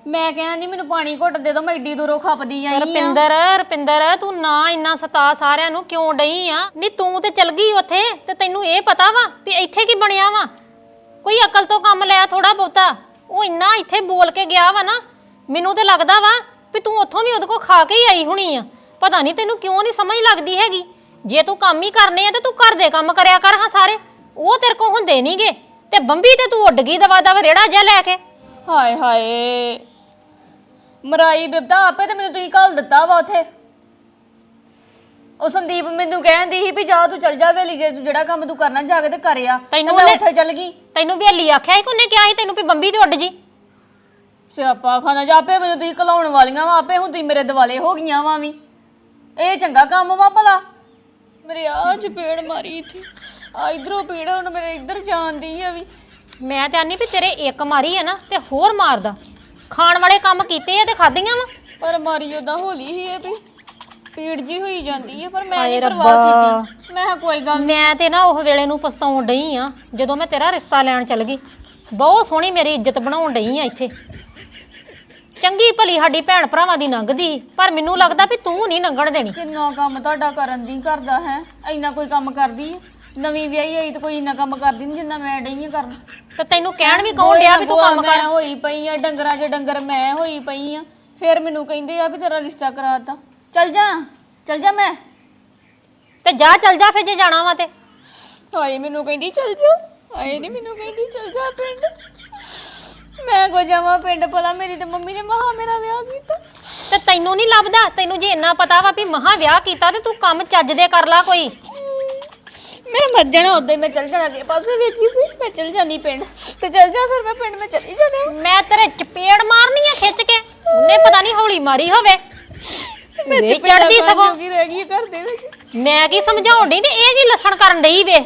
ਮੈਂ ਕਹਿੰਦੀ ਮੈਨੂੰ ਪਾਣੀ ਘੁੱਟ ਦੇ ਦੋ, ਮੈਂ ਏਡੀ ਦੂਰੋਂ ਖਪਦੀ ਆਈ ਆ। ਰਪਿੰਦਰ ਰਪਿੰਦਰ, ਤੂੰ ਨਾ ਇੰਨਾ ਸਤਾ ਸਾਰਿਆਂ ਨੂੰ ਕਿਉਂ ਡਈ ਆ? ਨਹੀਂ ਤੂੰ ਤੇ ਚਲ ਗਈ ਉੱਥੇ ਤੇ ਤੈਨੂੰ ਇਹ ਪਤਾ ਵਾ ਵੀ ਇੱਥੇ ਕੀ ਬਣਿਆ ਵਾ? ਕੋਈ ਅਕਲ ਤੋਂ ਕੰਮ ਲਿਆ ਥੋੜਾ ਬਹੁਤਾ। ਉਹ ਇੰਨਾ ਇੱਥੇ ਬੋਲ ਕੇ ਗਿਆ ਵਾ ਨਾ, ਮੈਨੂੰ ਤੇ ਲੱਗਦਾ ਵਾ ਵੀ ਤੂੰ ਉੱਥੋਂ ਵੀ ਉਹਦੇ ਕੋਲ ਖਾ ਕੇ ਹੀ ਆਈ ਹੋਣੀ ਆ। ਪਤਾ ਨਹੀਂ ਤੈਨੂੰ ਕਿਉਂ ਨਹੀਂ ਸਮਝ ਲੱਗਦੀ ਹੈਗੀ। ਜੇ ਤੂੰ ਕੰਮ ਹੀ ਕਰਨੇ ਆ ਤੇ ਤੂੰ ਘਰ ਦੇ ਕੰਮ ਕਰਿਆ ਕਰ ਹਾਂ ਸਾਰੇ। ਉਹ ਤੇਰੇ ਕੋਲ ਹੁੰਦੇ ਨਹੀਂਗੇ ਤੇ ਬੰਬੀ ਤੇ ਤੂੰ ਉੱਡ ਗਈ ਦਵਾ ਦਵ ਰੇੜਾ ਜਿਹਾ ਲੈ ਕੇ। ਹਾਏ ਹਾਏ ਮਰਾਈ ਬਿਬਦਾ ਆਪੇ ਤੇ ਮੈਨੂੰ ਤੁਸੀਂ ਘੱਲ ਦਿੱਤਾ ਵਾ ਉੱਥੇ। ਉਹ ਸੰਦੀਪ ਮੈਨੂੰ ਕਹਿੰਦੀ ਸੀ ਵੀ ਜਾ ਤੂੰ ਚੱਲ ਜਾ ਵੇਲੀ ਜੇ ਤੂੰ ਜਿਹੜਾ ਕੰਮ ਤੂੰ ਕਰਨਾ ਜਾ ਕੇ ਤੇ ਕਰਿਆ ਤੇ ਤੈਨੂੰ ਮੈਂ ਉਹਨੇ- ਉੱਥੇ ਚੱਲ ਗਈ। ਤੈਨੂੰ ਵੇਲੀ ਆਖਿਆ ਸੀ ਕਿ ਉਹਨੇ ਕਿਹਾ ਸੀ ਤੈਨੂੰ ਵੀ ਬੰਬੀ ਤੇ ਉੱਡ ਜੀ। ਸਿਆਪਾ ਖਾਣਾ ਜਾ ਆਪੇ ਮੈਨੂੰ ਤੁਸੀਂ ਕਲਾਉਣ ਵਾਲੀਆਂ ਵਾ ਆਪੇ ਹੁਣ ਤੁਸੀਂ ਮੇਰੇ ਦਿਵਾਲੇ ਹੋ ਗਈਆਂ ਵਾ ਵੀ। ਇਹ ਚੰਗਾ ਕੰਮ ਵਾ ਭਲਾ। ਮੇਰੇ ਆ ਚਪੇੜ ਮਾਰੀ ਇੱਥੇ। ਆ ਇਧਰੋਂ ਪੀੜ ਹੁਣ ਮੇਰੇ ਇੱਧਰ ਜਾਂਦੀ ਆ ਵੀ। ਮੈਂ ਤੇ ਆਨੀ ਵੀ ਤੇਰੇ ਇੱਕ ਮਾਰੀ ਹੈ ਨਾ ਤੇ ਹੋਰ ਮਾਰਦਾ। ਖਾਣ ਵਾਲੇ ਕੰਮ ਕੀਤੇ ਆ ਤੇ ਖਾਧੀਆਂ ਵਾ? ਪਰ ਮਾਰੀ ਉਹਦਾ ਹੋਲੀ ਹੀ ਇਹ ਵੀ। ਪੀੜ ਜੀ ਹੋਈ ਜਾਂਦੀ ਹੈ ਪਰ ਮੈਂ ਹਾਏ ਨਹੀਂ ਰੱਬਾ। ਪਰਵਾਹ ਕੀਤੀ। ਮੈਂ ਕਿਹਾ ਕੋਈ ਗੱਲ ਨੀ। ਮੈਂ ਤੇ ਨਾ ਉਹ ਵੇਲੇ ਨੂੰ ਪਛਤਾਉਣ ਡਈ ਆ ਜਦੋਂ ਮੈਂ ਤੇਰਾ ਰਿਸ਼ਤਾ ਲੈਣ ਚੱਲ ਗਈ। ਬਹੁਤ ਸੋਹਣੀ ਮੇਰੀ ਇੱਜ਼ਤ ਬਣਾਉਣ ਡਈ ਆ ਇੱਥੇ। ਚੰਗੀ ਭਲੀ ਸਾਡੀ ਭੈਣ ਭਰਾਵਾਂ ਦੀ ਲੰਘਦੀ ਪਰ ਮੈਨੂੰ ਲੱਗਦਾ ਵੀ ਤੂੰ ਨਹੀਂ ਲੰਘਣ ਦੇਣੀ। ਕਿੰਨਾ ਕੰਮ ਤੁਹਾਡਾ ਕਰਨ ਦੀ ਕਰਦਾ ਹੈ? ਇੰਨਾ ਕੋਈ ਕੰਮ ਕਰਦੀ ਹੈ? ਨਵੀਂ ਵਿਆਹੀ ਆਈ ਤਾਂ ਕੋਈ ਇੰਨਾ ਕੰਮ ਕਰਦੀ ਨਹੀਂ ਜਿੰਨਾ ਮੈਂ ਡਈ ਆ ਕਰਨ। ਤੇ ਤੈਨੂੰ ਕਹਿਣ ਵੀ ਕੌਣ ਡਿਆ ਵੀ ਤੂੰ ਕੰਮ ਮੈਂ ਕਰ। ਹੋਈ ਪਈ ਆ ਡੰਗਰਾਂ 'ਚ ਡੰਗਰ ਮੈਂ ਹੋਈ ਪਈ ਆ ਫਿਰ ਮੈਨੂੰ ਕਹਿੰਦੇ ਆ ਵੀ ਤੇਰਾ ਰਿਸ਼ਤਾ ਕਰਾਤਾ ਚੱਲ ਜਾ ਚੱਲ ਜਾ ਮੈਂ। ਤੇ ਜਾ ਚੱਲ ਜਾ ਫਿਰ ਜੇ ਜਾਣਾ ਵਾ ਤੇ। ਹਾਏ ਮੈਨੂੰ ਕਹਿੰਦੀ ਚੱਲ ਜਾ। ਹਾਏ ਨਹੀਂ ਮੈਨੂੰ ਕਹਿੰਦੀ ਚੱਲ ਜਾ ਪਿੰਡ। ਮੈਂ ਕੋ ਜਾਵਾਂ ਪਿੰਡ ਭਲਾ ਮੇਰੀ ਤੇ ਮੰਮੀ ਨੇ ਮਹਾ ਮੇਰਾ ਵਿਆਹ ਕੀਤਾ। ਤੇ ਤੈਨੂੰ ਨਹੀਂ ਲੱਭਦਾ ਤੈਨੂੰ ਜੇ ਇੰਨਾ ਪਤਾ ਵਾ ਵੀ ਮਹਾ ਵਿਆਹ ਕੀਤਾ ਤੇ ਤੂੰ ਕੰਮ ਚੱਜ ਦੇ ਕਰ ਲਾ ਕੋਈ। ਮੈਂ ਮਰ ਜਾਣਾ ਉਦੋਂ ਹੀ ਮੈਂ ਚੱਲ ਜਾਣਾ ਅੱਗੇ ਪਾਸੇ ਵੇਖੀ ਸੀ ਮੈਂ ਚੱਲ ਜਾਣੀ ਪਿੰਡ। ਤੇ ਚੱਲ ਜਾ ਫਿਰ ਮੈਂ ਪਿੰਡ ਮੈਂ ਚਲੀ ਜਾਣਾ। ਮੈਂ ਤੇਰੇ ਚਪੇੜ ਮਾਰਨੀ ਆ ਖਿੱਚ ਕੇ ਉਹਨੇ ਪਤਾ ਨਹੀਂ ਹੌਲੀ ਮਾਰੀ ਹੋਵੇ। ਮੈਂ ਖਾਣ ਸਗੋਂ। ਜੋਗੀ ਰਹਿ ਗਈ ਘਰ ਦੇ ਵਿੱਚ। ਮੈਂ ਕੀ ਸਮਝਾਉਣ ਡਈ ਤੇ ਇਹ ਕੀ ਲੱਛਣ ਕਰਨ ਡਈ ਵੇ?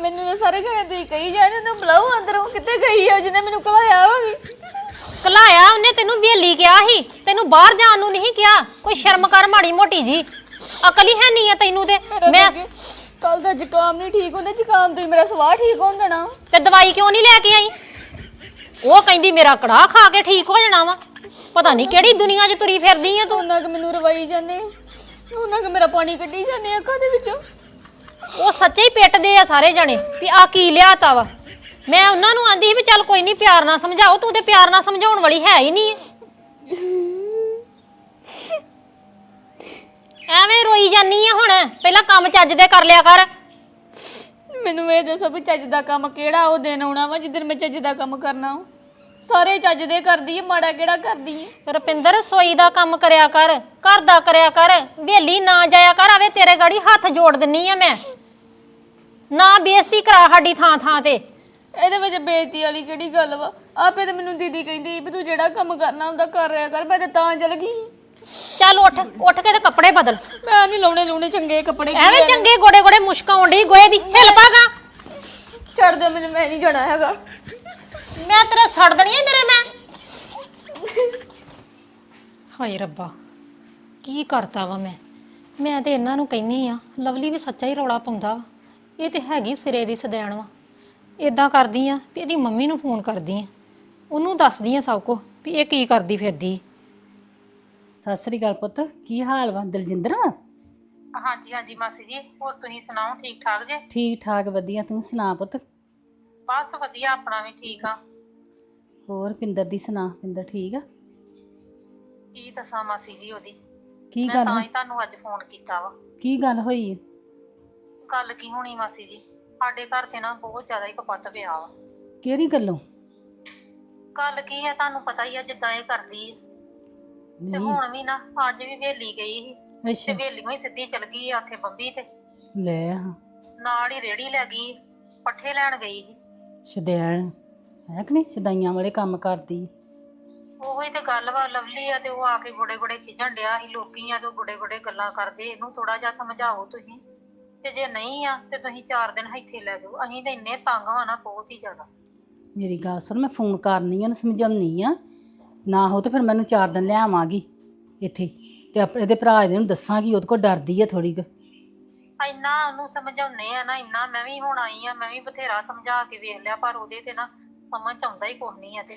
ਮੈਨੂੰ ਤਾਂ ਸਾਰੇ ਜਣੇ ਤੁਸੀਂ ਕਹੀ ਜਾਂਦੇ ਨੇ ਬੁਲਾਓ ਅੰਦਰੋਂ ਕਿੱਥੇ ਗਈ ਆ ਜਿਹਨੇ ਮੈਨੂੰ ਕਲਾਇਆ ਵੀ ਕਲਾਇਆ ਉਹਨੇ ਤੈਨੂੰ ਵੇਲੀ ਕਿਹਾ ਸੀ ਤੈਨੂੰ ਬਾਹਰ ਜਾਣ ਨੂੰ ਨਹੀਂ ਕਿਹਾ। ਕੋਈ ਸ਼ਰਮ ਕਰ ਮਾੜੀ ਮੋਟੀ ਜੀ। ਅਕਲ ਹੀ ਹੈ ਨਹੀਂ ਆ ਤੈਨੂੰ ਤੇ। ਮੈਂ ਕੱਲ ਦਾ ਜ਼ੁਕਾਮ ਨਹੀਂ ਠੀਕ ਹੁੰਦਾ ਜ਼ੁਕਾਮ ਤੋਂ ਹੀ ਮੇਰਾ ਸਵਾਹ ਠੀਕ ਹੋ ਜਾਣਾ ਤੇ ਦਵਾਈ ਕਿਉਂ ਨਹੀਂ ਲੈ ਕੇ ਆਈ? ਉਹ ਕਹਿੰਦੀ ਮੇਰਾ ਕੜਾਹ ਖਾ ਕੇ ਠੀਕ ਹੋ ਜਾਣਾ ਵਾ। ਪਤਾ ਨਹੀਂ ਕਿਹੜੀ ਦੁਨੀਆ 'ਚ ਤੁਰੀ ਫਿਰਦੀ ਆ ਤੂੰ। ਉਹਨਾਂ ਕਿ ਮੈਨੂੰ ਰਵਾਈ ਜਾਂਦੇ। ਉਹਨਾਂ ਕਿ ਮੇਰਾ ਪਾਣੀ ਕੱਢੀ ਜਾਂਦੇ ਅੱਖਾਂ ਦੇ ਵਿੱਚੋਂ? ਉਹ ਸੱਚੇ ਹੀ ਪਿੱਟਦੇ ਆ ਸਾਰੇ ਜਣੇ ਵੀ ਆ ਕੀ ਲਿਆਤਾ ਵਾ। ਮੈਂ ਉਹਨਾਂ ਨੂੰ ਆਂਦੀ ਸੀ ਵੀ ਚੱਲ ਕੋਈ ਨਹੀਂ ਪਿਆਰ ਨਾਲ ਸਮਝਾਓ, ਤੂੰ ਤੇ ਪਿਆਰ ਨਾਲ ਸਮਝਾਉਣ ਵਾਲੀ ਹੈ ਹੀ ਨਹੀਂ। ਐਵੇਂ ਰੋਈ ਜਾਨੀ ਆ ਹੁਣ, ਪਹਿਲਾਂ ਕੰਮ ਚੱਜ ਦੇ ਕਰ ਲਿਆ ਕਰ। ਮੈਨੂੰ ਇਹ ਦੱਸੋ ਵੀ ਚੱਜ ਦਾ ਕੰਮ ਕਿਹੜਾ ਉਹ ਦਿਨ ਆਉਣਾ ਵਾ ਜਿੱਦਣ ਮੈਂ ਚੱਜ ਦਾ ਕੰਮ ਕਰਨਾ ਹੋ ਸਾਰੇ ਚੱਜ ਦੇ ਕਰਦੀ ਏ ਮਾੜਾ ਕਿਹੜਾ ਕਰਦੀ ਏ? ਰੁਪਿੰਦਰ ਰਸੋਈ ਦਾ ਕੰਮ ਕਰਿਆ ਕਰ ਘਰ ਦਾ ਕਰਿਆ ਕਰ ਵੇਲੀ ਨਾ ਜਾਇਆ ਕਰ ਆਵੇ ਤੇਰੇ ਗਾੜੀ ਹੱਥ ਜੋੜ ਦਿੰਨੀ ਆ ਮੈਂ। ਨਾ ਬੇਇੱਜ਼ਤੀ ਕਰਾ ਸਾਡੀ ਥਾਂ ਥਾਂ ਤੇ। ਇਹਦੇ ਵਿੱਚ ਬੇਇੱਜ਼ਤੀ ਵਾਲੀ ਕਿਹੜੀ ਗੱਲ ਵਾ? ਆਪੇ ਤੇ ਮੈਨੂੰ ਦੀਦੀ ਕਹਿੰਦੀ ਵੀ ਤੂੰ ਜਿਹੜਾ ਕੰਮ ਕਰਨਾ ਹੁੰਦਾ ਕਰ ਰਿਆ ਕਰ ਮੈਂ ਤੇ ਤਾਂ ਚਲ ਗਈ ਚੱਲ ਉੱਠ ਉੱਠ ਕੇ ਤੇ ਕੱਪੜੇ ਬਦਲ। ਮੈਂ ਨਹੀਂ ਲਾਉਣੇ ਲੂਣੇ ਚੰਗੇ ਕੱਪੜੇ ਕੀ ਐਵੇਂ ਚੰਗੇ ਗੋੜੇ ਗੋੜੇ ਡਈ ਗੋਏ ਦੀ। ਹਿਲ ਪਾਗਾ ਛੱਡ ਦਿਓ ਮੈਨੂੰ ਮੈਂ ਨਹੀਂ ਜਾਣਾ ਹੈਗਾ। ਮੈਂ ਤੇਰੇ ਛੱਡ ਦੇਣੀ ਐ ਤੇਰੇ ਮੈਂ। ਹਾਏ ਰੱਬਾ ਕੀ ਕਰਤਾ ਵਾ ਮੈਂ? ਮੈਂ ਤੇ ਇਹਨਾਂ ਨੂੰ ਕਹਿੰਨੀ ਆ ਲਵਲੀ ਵੀ ਸੱਚਾ ਹੀ ਰੌਲਾ ਪਾਉਂਦਾ ਵਾ। ਇਹ ਤੇ ਹੈਗੀ ਸਿਰੇ ਦੀ ਸਦੈਣ ਵਾ। ਇਦਾਂ ਕਰਦੀ ਆ ਵੀ ਇਹਦੀ ਮੰਮੀ ਨੂੰ ਫੋਨ ਕਰਦੀ ਆ। ਉਹਨੂੰ ਦੱਸਦੀ ਆ ਸਭ ਕੁਝ ਵੀ ਇਹ ਕੀ ਕਰਦੀ ਫਿਰਦੀ। ਸਤਿ ਸ੍ਰੀ ਅਕਾਲ ਪੁੱਤ ਕੀ ਹਾਲ ਵਾ? ਦਲਜਿੰਦਰ? ਹਾਂਜੀ ਹਾਂਜੀ ਮਾਸੀ ਜੀ। ਹੋਰ ਤੁਸੀਂ ਸੁਣਾਓ ਠੀਕ ਠਾਕ ਜੇ? ਠੀਕ ਠਾਕ ਵਧੀਆ। ਤੂੰ ਸੁਣਾ ਪੁੱਤ। ਬਸ ਵਧੀਆ ਆਪਣਾ ਵੀ ਠੀਕ ਆ। ਹੋਰ ਪਿੰਦਰ ਦੀ ਸੁਣਾ ਪਿੰਦਰ ਠੀਕ ਆ? ਕੀ ਦੱਸਾਂ ਮਾਸੀ ਜੀ ਉਹਦੀ? ਕੀ ਗੱਲ ਹੋਈ? ਤੁਹਾਨੂੰ ਅੱਜ ਫੋਨ ਕੀਤਾ ਵਾ। ਕੀ ਗੱਲ ਹੋਈ? ਹੈ? ਗੱਲ ਕੀ ਹੋਣੀ ਮਾਸੀ ਜੀ? ਸਾਡੇ ਘਰ ਤੇ ਨਾ ਬਹੁਤ ਜ਼ਿਆਦਾ ਹੀ ਕਪੱਤ ਪਿਆ ਵਾ। ਕਿਹੜੀ ਗੱਲੋਂ? ਗੱਲ ਕੀ ਹੈ ਤੁਹਾਨੂੰ ਪਤਾ ਹੀ ਆ ਜਿੱਦਾਂ ਇਹ ਕਰਦੀ ਹੈ ਤੇ ਨਹੀਂ। ਹੁਣ ਵੀ ਨਾ ਅੱਜ ਵੀ ਵੇਲੀ ਗਈ ਸੀ। ਤੇ ਅੱਛਾ ਵੇਲੀੋਂ ਹੀ ਸਿੱਧੀ ਚਲ ਗਈ ਆ ਉੱਥੇ ਬੰਬੀ ਤੇ। ਲੈ ਹਾਂ ਨਾਲ ਹੀ ਰੇੜੀ ਲੈ ਗਈ ਪੱਠੇ ਲੈਣ ਗਈ ਸੀ। ਸ਼ਦੈਣ ਹੈ ਕਿ ਨਹੀਂ? ਸ਼ਦਾਈਆਂ ਵਾਲੇ ਕੰਮ ਕਰਦੀ। ਉਹੋ ਹੀ ਤੇ ਗੱਲ ਵਾ ਲਵਲੀ ਆ ਤੇ ਉਹ ਆ ਕੇ ਗੋੜੇ ਗੋੜੇ ਖਿਜਣ ਡਿਆ ਸੀ ਲੋਕੀ ਆ ਤੇ ਗੋੜੇ ਗੋੜੇ ਗੱਲਾਂ ਕਰਦੇ। ਇਹਨੂੰ ਥੋੜਾ ਜਿਹਾ ਸਮਝਾਓ ਤੁਸੀਂ ਤੇ ਜੇ ਨਹੀਂ ਆ ਤੇ ਤੁਸੀਂ 4 ਦਿਨ ਇੱਥੇ ਲੈ ਜਾਓ। ਅਸੀਂ ਤਾਂ ਇੰਨੇ ਤੰਗ ਆ ਨਾ ਬਹੁਤ ਹੀ ਜ਼ਿਆਦਾ। ਮੇਰੀ ਗੱਲ ਸੁਣ ਮੈਂ ਫੋਨ ਕਰਨੀ ਆ ਉਹਨੂੰ ਸਮਝਾਉਣੀ ਆ। ਨਾ ਹੋ ਤੇ ਫਿਰ ਮੈਨੂੰ ਚਾਰ ਦਿਨ ਲੈ ਆਵਾਂਗੀ ਇੱਥੇ। ਤੇ ਆਪਣੇ ਇਹਦੇ ਭਰਾ ਇਹਦੇ ਨੂੰ ਦੱਸਾਂਗੀ ਉਹਦੇ ਕੋਲ ਡਰਦੀ ਆ ਥੋੜੀ ਕੁ। ਇੰਨਾ ਉਹਨੂੰ ਸਮਝਾਉਨੇ ਆ ਨਾ ਇੰਨਾ ਮੈਂ ਵੀ ਹੁਣ ਆਈ ਆ ਮੈਂ ਵੀ ਬਥੇਰਾ ਸਮਝਾ ਕੇ ਵੇਖ ਲਿਆ ਪਰ ਉਹਦੇ ਤੇ ਨਾ ਸਮਝ ਆਉਂਦਾ ਹੀ ਕੁਛ ਨਹੀਂ ਆ ਤੇ।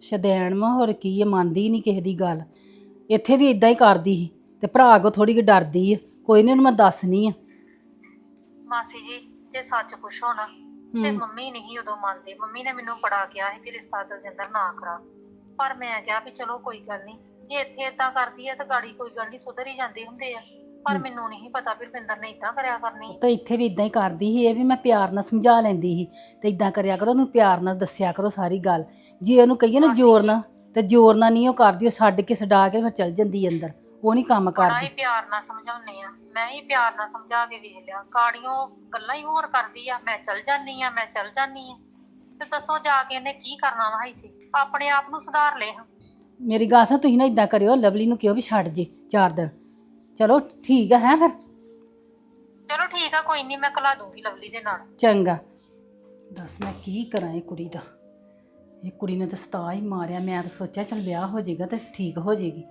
ਸ਼ਦੈਣ ਵਾ ਹੋਰ ਕੀ ਆ ਮੰਨਦੀ ਨਹੀਂ ਕਿਸੇ ਦੀ ਗੱਲ। ਇੱਥੇ ਵੀ ਇਦਾਂ ਹੀ ਕਰਦੀ ਸੀ ਤੇ ਭਰਾ ਕੋ ਥੋੜੀ ਕੁ ਡਰਦੀ ਆ। ਕੋਈ ਨਹੀਂ ਉਹਨੂੰ ਮੈਂ ਦੱਸਣੀ ਆ। ਮਾਸੀ ਜੀ ਜੇ ਸੱਚ ਪੁੱਛੋ ਨਾ ਤੇ ਮੰਮੀ ਨਹੀਂ ਉਦੋਂ ਮੰਨਦੀ। ਮੰਮੀ ਨੇ ਮੈਨੂੰ ਬੜਾ ਕਿਹਾ ਸੀ ਵੀ ਰਿਸ਼ਤਾ ਦਲਜਿੰਦਰ ਨਾ ਕਰਾ। ਪਰ ਮੈਂ ਕਿਹਾ ਵੀ ਚਲੋ ਕੋਈ ਗੱਲ ਨਹੀਂ ਜੇ ਇੱਥੇ ਇਦਾਂ ਕਰਦੀ ਹੈ ਤਾਂ ਗਾੜੀ ਕੋਈ ਗੱਲ ਨਹੀਂ ਸੁਧਰ ਹੀ ਜਾਂਦੇ ਹੁੰਦੇ ਆ। ਪਰ ਮੈਨੂੰ ਨਹੀਂ ਪਤਾ ਵੀ ਰੁਪਿੰਦਰ ਨੇ ਇਦਾਂ ਕਰਿਆ ਕਰਨੀ। ਤਾਂ ਇੱਥੇ ਵੀ ਇਦਾਂ ਹੀ ਕਰਦੀ ਸੀ ਇਹ ਵੀ ਮੈਂ ਪਿਆਰ ਨਾਲ ਸਮਝਾ ਲੈਂਦੀ ਸੀ ਤੇ ਇਦਾਂ ਕਰਿਆ ਕਰੋ ਉਹਨੂੰ ਪਿਆਰ ਨਾਲ ਦੱਸਿਆ ਕਰੋ ਸਾਰੀ ਗੱਲ। ਜੇ ਉਹਨੂੰ ਕਹੀਏ ਨਾ ਜ਼ੋਰ ਨਾਲ ਤੇ ਜ਼ੋਰ ਨਾਲ ਨਹੀਂ ਉਹ ਕਰਦੀ ਉਹ ਛੱਡ ਕੇ ਛਡਾ ਕੇ ਫਿਰ ਚਲ ਜਾਂਦੀ ਅੰਦਰ। ਉਹ ਨਹੀਂ ਕੰਮ ਬੜਾ ਕਰਦੀ। ਹੀ ਪਿਆਰ ਨਾਲ ਸਮਝਾਉਨੇ ਆ। ਮੈਂ ਹੀ ਪਿਆਰ ਨਾਲ ਸਮਝਾ ਕੇ ਵੇਖ ਲਿਆ। ਗਾੜੀਆਂ ਗੱਲਾਂ ਹੀ ਹੋਰ ਕਰਦੀ ਆ। ਮੈਂ ਚਲ ਜਾਨੀ ਆ ਮੈਂ ਚਲ ਜਾਨੀ ਆ। ਤੇ ਦੱਸੋ ਜਾ ਕੇ ਇਹਨੇ ਕੀ ਕਰਨਾ ਵਾ ਸੀ ਆਪਣੇ ਆਪ ਨੂੰ ਸੁਧਾਰ ਲੈ ਹਾਂ। ਮੇਰੀ ਗੱਲ ਸੁਣ ਤੁਸੀਂ ਨਾ ਇਦਾਂ ਕਰਿਓ ਲਵਲੀ ਨੂੰ ਕਿਹਾ ਵੀ ਛੱਡ ਜੇ ਚਾਰ ਦਿਨ। ਚਲੋ ਠੀਕ ਆ ਹੈ ਫਿਰ? ਚਲੋ ਠੀਕ ਆ ਕੋਈ ਨਹੀਂ ਮੈਂ ਕਲਾ ਦੂੰਗੀ ਲਵਲੀ ਦੇ ਨਾਲ। ਚੰਗਾ। ਦੱਸ ਮੈਂ ਕੀ ਕਰਾਂ ਇਹ ਕੁੜੀ ਦਾ? ਇਹ ਕੁੜੀ ਨੇ ਤਾਂ ਸਤਾ ਹੀ ਮਾਰਿਆ ਮੈਂ ਤਾਂ ਸੋਚਿਆ ਚਲ ਵਿਆਹ ਹੋ ਜਾਏਗਾ ਤੇ ਠੀਕ ਹੋ ਜਾਏਗੀ